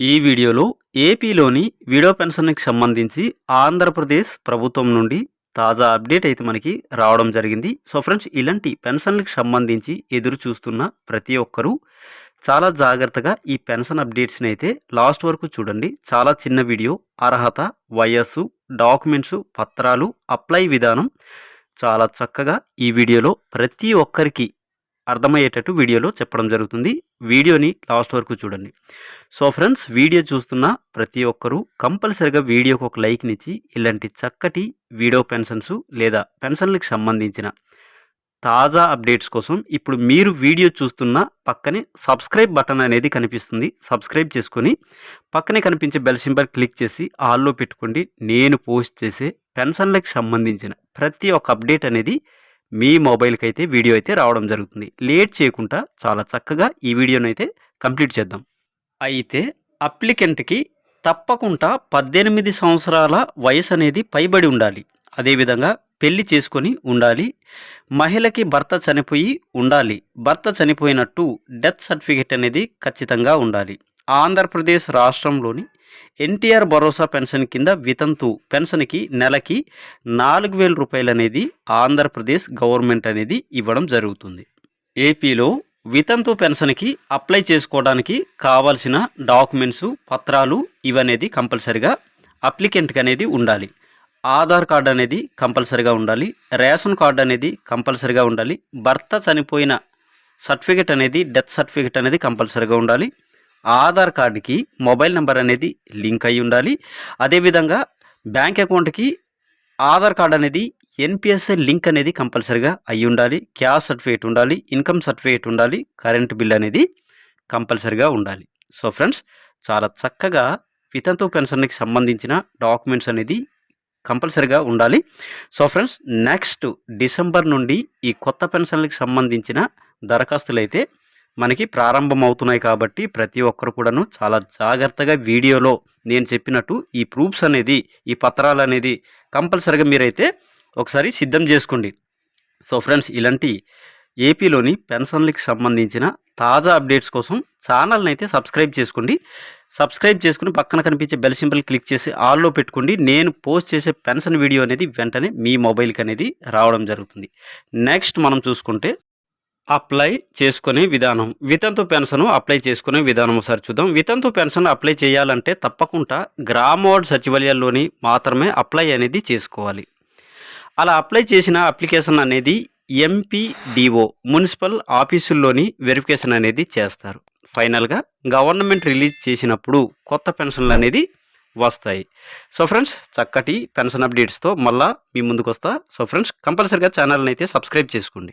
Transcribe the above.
ఈ వీడియోలో ఏపీలోని విడో పెన్షన్కి సంబంధించి ఆంధ్రప్రదేశ్ ప్రభుత్వం నుండి తాజా అప్డేట్ అయితే మనకి రావడం జరిగింది. సో ఫ్రెండ్స్ ఇలాంటి పెన్షన్లకు సంబంధించి ఎదురు చూస్తున్న ప్రతి ఒక్కరూ చాలా జాగ్రత్తగా ఈ పెన్షన్ అప్డేట్స్ని అయితే లాస్ట్ వరకు చూడండి. చాలా చిన్న వీడియో అర్హత వయస్సు డాక్యుమెంట్స్ పత్రాలు అప్లై విధానం చాలా చక్కగా ఈ వీడియోలో ప్రతి ఒక్కరికి అర్థమయ్యేటట్టు వీడియోలో చెప్పడం జరుగుతుంది. వీడియోని లాస్ట్ వరకు చూడండి. సో ఫ్రెండ్స్ వీడియో చూస్తున్న ప్రతి ఒక్కరూ కంపల్సరిగా వీడియోకి ఒక లైక్నిచ్చి ఇలాంటి చక్కటి వీడియో పెన్షన్స్ లేదా పెన్షన్లకు సంబంధించిన తాజా అప్డేట్స్ కోసం ఇప్పుడు మీరు వీడియో చూస్తున్న పక్కనే సబ్స్క్రైబ్ బటన్ అనేది కనిపిస్తుంది. సబ్స్క్రైబ్ చేసుకొని పక్కనే కనిపించే బెల్ సింబల్ క్లిక్ చేసి ఆల్లో పెట్టుకోండి. నేను పోస్ట్ చేసే పెన్షన్లకు సంబంధించిన ప్రతి ఒక్క అప్డేట్ అనేది మీ మొబైల్కి అయితే వీడియో అయితే రావడం జరుగుతుంది. లేట్ చేయకుండా చాలా చక్కగా ఈ వీడియోని అయితే కంప్లీట్ చేద్దాం. అయితే అప్లికెంట్కి తప్పకుండా పద్దెనిమిది సంవత్సరాల వయసు అనేది పైబడి ఉండాలి. అదేవిధంగా పెళ్ళి చేసుకొని ఉండాలి. మహిళకి భర్త చనిపోయి ఉండాలి. భర్త చనిపోయినట్టు డెత్ సర్టిఫికేట్ అనేది ఖచ్చితంగా ఉండాలి. ఆంధ్రప్రదేశ్ రాష్ట్రంలోని ఎన్టీఆర్ భరోసా పెన్షన్ కింద వితంతు పెన్షన్కి నెలకి నాలుగు వేల రూపాయలు అనేది ఆంధ్రప్రదేశ్ గవర్నమెంట్ అనేది ఇవ్వడం జరుగుతుంది. ఏపీలో వితంతు పెన్షన్కి అప్లై చేసుకోవడానికి కావాల్సిన డాక్యుమెంట్స్ పత్రాలు ఇవనేది కంపల్సరిగా అప్లికెంట్కి అనేది ఉండాలి. ఆధార్ కార్డు అనేది కంపల్సరిగా ఉండాలి. రేషన్ కార్డు అనేది కంపల్సరిగా ఉండాలి. భర్త చనిపోయిన సర్టిఫికెట్ అనేది డెత్ సర్టిఫికెట్ అనేది కంపల్సరిగా ఉండాలి. ఆధార్ కార్డుకి మొబైల్ నెంబర్ అనేది లింక్ అయి ఉండాలి. అదేవిధంగా బ్యాంక్ అకౌంట్కి ఆధార్ కార్డ్ అనేది ఎన్పిఎస్ఐ లింక్ అనేది కంపల్సరిగా అయి ఉండాలి. క్యాష్ సర్టిఫికేట్ ఉండాలి. ఇన్కమ్ సర్టిఫికేట్ ఉండాలి. కరెంట్ బిల్ అనేది కంపల్సరిగా ఉండాలి. సో ఫ్రెండ్స్ చాలా చక్కగా వితంతు పెన్షన్కి సంబంధించిన డాక్యుమెంట్స్ అనేది కంపల్సరిగా ఉండాలి. సో ఫ్రెండ్స్ నెక్స్ట్ డిసెంబర్ నుండి ఈ కొత్త పెన్షన్లకు సంబంధించిన దరఖాస్తులు అయితే మనకి ప్రారంభమవుతున్నాయి కాబట్టి ప్రతి ఒక్కరు కూడాను చాలా జాగ్రత్తగా వీడియోలో నేను చెప్పినట్టు ఈ ప్రూఫ్స్ అనేది ఈ పత్రాలు అనేది కంపల్సరిగా మీరైతే ఒకసారి సిద్ధం చేసుకోండి. సో ఫ్రెండ్స్ ఇలాంటి ఏపీలోని పెన్షన్లకు సంబంధించిన తాజా అప్డేట్స్ కోసం ఛానల్ని అయితే సబ్స్క్రైబ్ చేసుకోండి. సబ్స్క్రైబ్ చేసుకుని పక్కన కనిపించే బెల్ సింబల్ క్లిక్ చేసి ఆల్లో పెట్టుకోండి. నేను పోస్ట్ చేసే పెన్షన్ వీడియో అనేది వెంటనే మీ మొబైల్కి అనేది రావడం జరుగుతుంది. నెక్స్ట్ మనం చూసుకుంటే అప్లై చేసుకునే విధానం. వితంతు పెన్షన్ అప్లై చేసుకునే విధానం ఒకసారి చూద్దాం. వితంతు పెన్షన్ అప్లై చేయాలంటే తప్పకుండా గ్రామ సచివాలయాల్లోని మాత్రమే అప్లై అనేది చేసుకోవాలి. అలా అప్లై చేసిన అప్లికేషన్ అనేది ఎంపీడీఓ మున్సిపల్ ఆఫీసుల్లోని వెరిఫికేషన్ అనేది చేస్తారు. ఫైనల్గా గవర్నమెంట్ రిలీజ్ చేసినప్పుడు కొత్త పెన్షన్లు అనేది వస్తాయి. సో ఫ్రెండ్స్ చక్కటి పెన్షన్ అప్డేట్స్తో మళ్ళీ మీ ముందుకు వస్తా సో ఫ్రెండ్స్ కంపల్సరిగా ఛానల్ని అయితే సబ్స్క్రైబ్ చేసుకోండి.